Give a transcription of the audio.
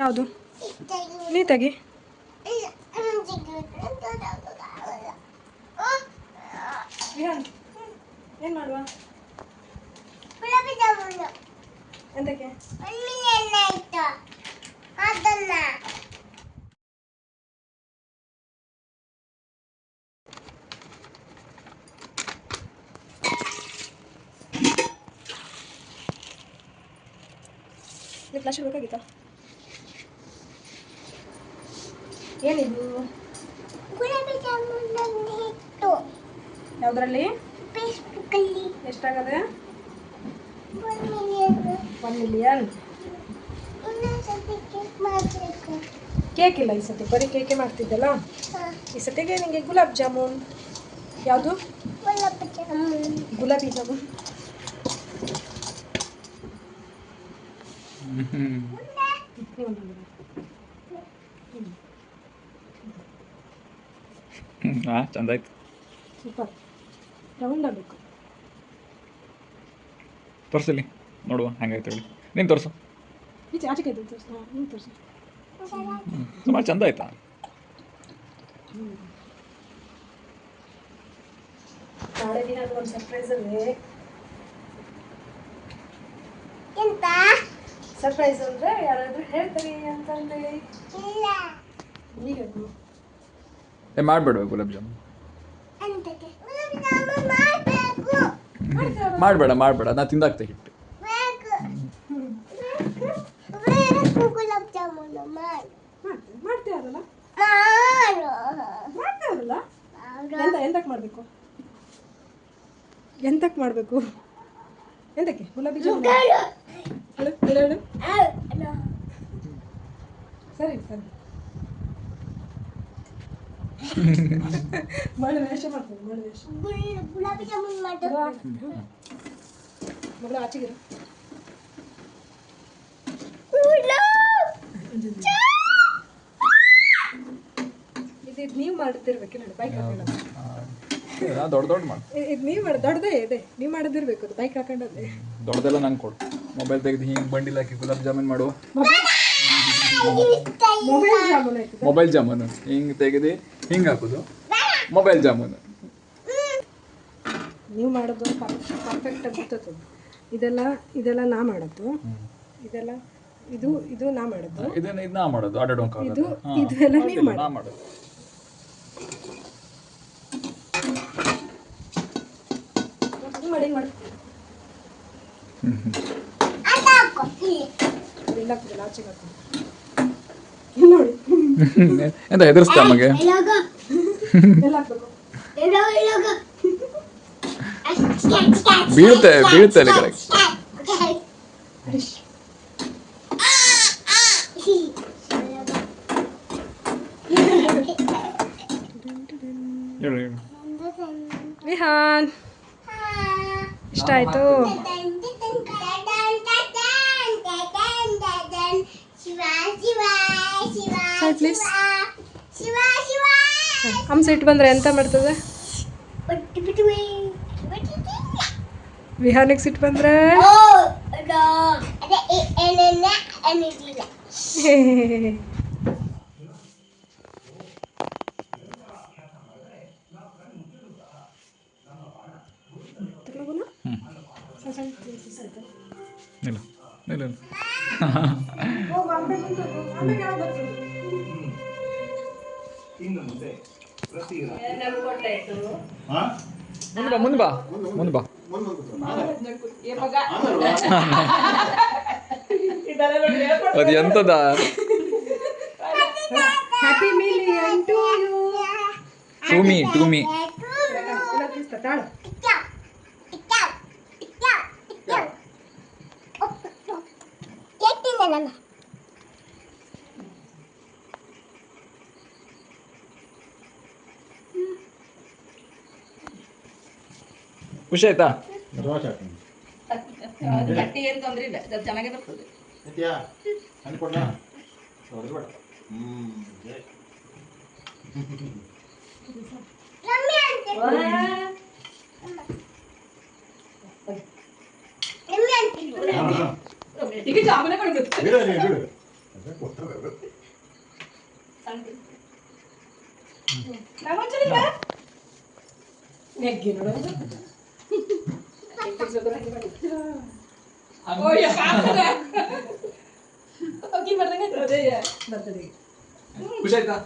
ಯಾವುದು? ನೀ ತೆಗಿ ವಿಹಾನ್ ಏನು ಮಾಡುವ? ಎಂತಕ್ಕೆ? ಫ್ಲಾಶ್ ಬೇಕಾಗಿತ್ತಾ? ಏನಿದು? ಗುಲಾಬಿ ಜಾಮೂನ್ ಹಿಟ್ಟು ಯಾವುದರಲ್ಲಿ? ಫೇಸ್ಬುಕ್ಕಲ್ಲಿ ಎಷ್ಟಾಗದೆ? One million one million cake ಇಲ್ಲ ಈ ಸತಿ. ಬರೀ ಕೇಕೆ ಮಾಡ್ತಿದ್ದಲ್ಲ? ಈ ಸತಿಗೆ ನಿಮಗೆ ಗುಲಾಬ್ ಜಾಮೂನ್. ಯಾವುದು? ಗುಲಾಬಿ ಜಾಮೂನ್. ಗುಲಾಬಿ ಜಾಮೂನ್ ನೀವು ಒಂದು ಮಾಡಿ. ಹಾಂ ಚಂದ ಆಯ್ತು ಸೂಪರ್. ರೌಂಡ್ ಆಗಬೇಕು ತೋರಿಸಲಿ ನೋಡುವ ಹೆಂಗಾಯ್ತು ಹೇಳಿ. ನೀನು ತೋರಿಸು. ಈಚೆ ಆಚೆ ಕೈ ತೋರಿಸು. ನೀನು ತೋರಿಸು. ಸುಮಾರು ಚಂದ ಆಯ್ತಾ? ನಾಳೆ ದಿನ ಅದು ಒಂದು ಸರ್ಪ್ರೈಸ್ ಅಲ್ಲಿ. ಎಂತ? ಸರ್ಪ್ರೈಸ್ ಅಂದರೆ ಯಾರಾದರೂ ಹೇಳ್ತಾರೆ ಅಂತಂದೇಳಿ ಇಲ್ಲ. ಈಗ ಏ ಮಾಡ್ಬೇಡ ಗುಲಾಬ್ ಜಾಮೂನ್. ಮಾಡಬೇಡ ಮಾಡಬೇಡ, ನಾ ತಿಂದಾಕ್ತೆ ಹಿಟ್ಟು. ಎಂತಕ್ಕೆ ಮಾಡಬೇಕು ಎಂತಕ್ಕೆ ಮಾಡಬೇಕು? ಎಂತಕ್ಕೆ? ಗುಲಾಬಿ ಜಾಮೂನ್? ಸರಿ ಸರಿ. ಮಾಡಿ ವೇಷ ಮಾಡ್ತೇವೆ ಮಾಡಿ ವೇಷ ಗುಲ್- ಗುಲಾಬಿ ಜಾಮೂನ್ ಮಾಡು ಮಗಳ ಆಚೆಗಿರು ಇದು ಇದು ನೀವು ಮಾಡ್ತಿರ್ಬೇಕು ನೋಡಿ ಬೈಕ್ ಹಾಕೊಂಡು. ದೊಡ್ಡ ದೊಡ್ಡ ಮಾಡು. ಇದು ನೀವು ಮಾಡಿ ದೊಡ್ಡದೇ ಇದೆ. ನೀವು ಮಾಡೋದಿರ್ಬೇಕು ಅದು ಬೈಕ್ ಹಾಕೊಂಡದ್ದೆ ದೊಡ್ಡದೆಲ್ಲ ನಂಗೆ ಕೊಡು. ಮೊಬೈಲ್ ತೆಗೆದು ಹಿಂಗೆ ಬಂಡಿಲ್ ಹಾಕಿ ಗುಲಾಬ್ ಜಾಮೂನ್ ಮಾಡುವ ಮೊಬೈಲ್ ಜಾಮೂನ್ ಆಯ್ತು ಮೊಬೈಲ್ ಜಾಮೂನು ಹಿಂಗೆ ತೆಗೆದು ಹಿಂಗೆ ಹಾಕೋದು. ಮೊಬೈಲ್ ಜಾಮೂನು. ನೀವು ಮಾಡೋದು ಪರ್ಫೆಕ್ಟ್ ಆಗಿ ಗೊತ್ತದ ಇದೆಲ್ಲ ಇದೆಲ್ಲ ನಾ ಮಾಡೋದು. ಇದೆಲ್ಲ ಇದು ಇದು ನಾ ಮಾಡೋದು. ಇದನ್ನ ಇದು ನಾ ಮಾಡೋದು ಆಡೋಣ ಇದು ಇದೆಲ್ಲ ಎಲ್ಲ ನೀವು ನಾ ಮಾಡೋದು. ಮಾಡಿ ಹಿಂಗ್ ಮಾಡಿ ಇಲ್ಲ ಹಾಕೋ ಇಲ್ಲಿ ಎಂತ ಹೆದರ್ಸ್ತ ನಮಗೆ ಬೀಳುತ್ತೆ ಬೀಳುತ್ತೆ ಅಲ್ಲಿ ಕರೆಕ್ಟ್ ವಿಹಾನ್ ಇಷ್ಟ ಆಯ್ತು ಶಿವ ಶಿವ ಶಿವ ಹಂಸ ಇಟ್ಟು ಬಂದ್ರೆ ಎಂತ ಮಾಡ್ತದೆ? ವಿಹಾನಿಗೆ ಸಿಟ್ಟು ಬಂದ್ರೆ? ಇಲ್ಲ. ಇಲ್ಲ ಇಲ್ಲ ಹೋಗು, ಅಂಬೆ ಬಂತು. ಅಂಬೆಗೆ ಯಾವ್ದು ಬರ್ತದೆ? ಮುಂದೆ ಬಾ ಮುಂದೆ ಬಾ ಮುಂದೆ ಬಾ ಅದು ಎಂತದ Happy million to you. To me ಖುಷಿ ಆಯ್ತಾ ಗಟ್ಟಿ ಏನು ತೊಂದರೆ ಇಲ್ಲ ಅದು ಚೆನ್ನಾಗೇ ಬರ್ತದೆ ನಿತ್ಯಾ ಅನ್ಕೊಂಡ ಹೊಡೆದ್ಬೇಡ ಹ್ಮ್ ರಮ್ಯಾ ಅಂತ ರಮ್ಯಾ ಅಂತ ಈಗ ಜಾಮೂನ ಕೊಡ್ಬೇಕು Oh iya, kanker ya. Oke, berarti ya. Berarti. Bisa kita.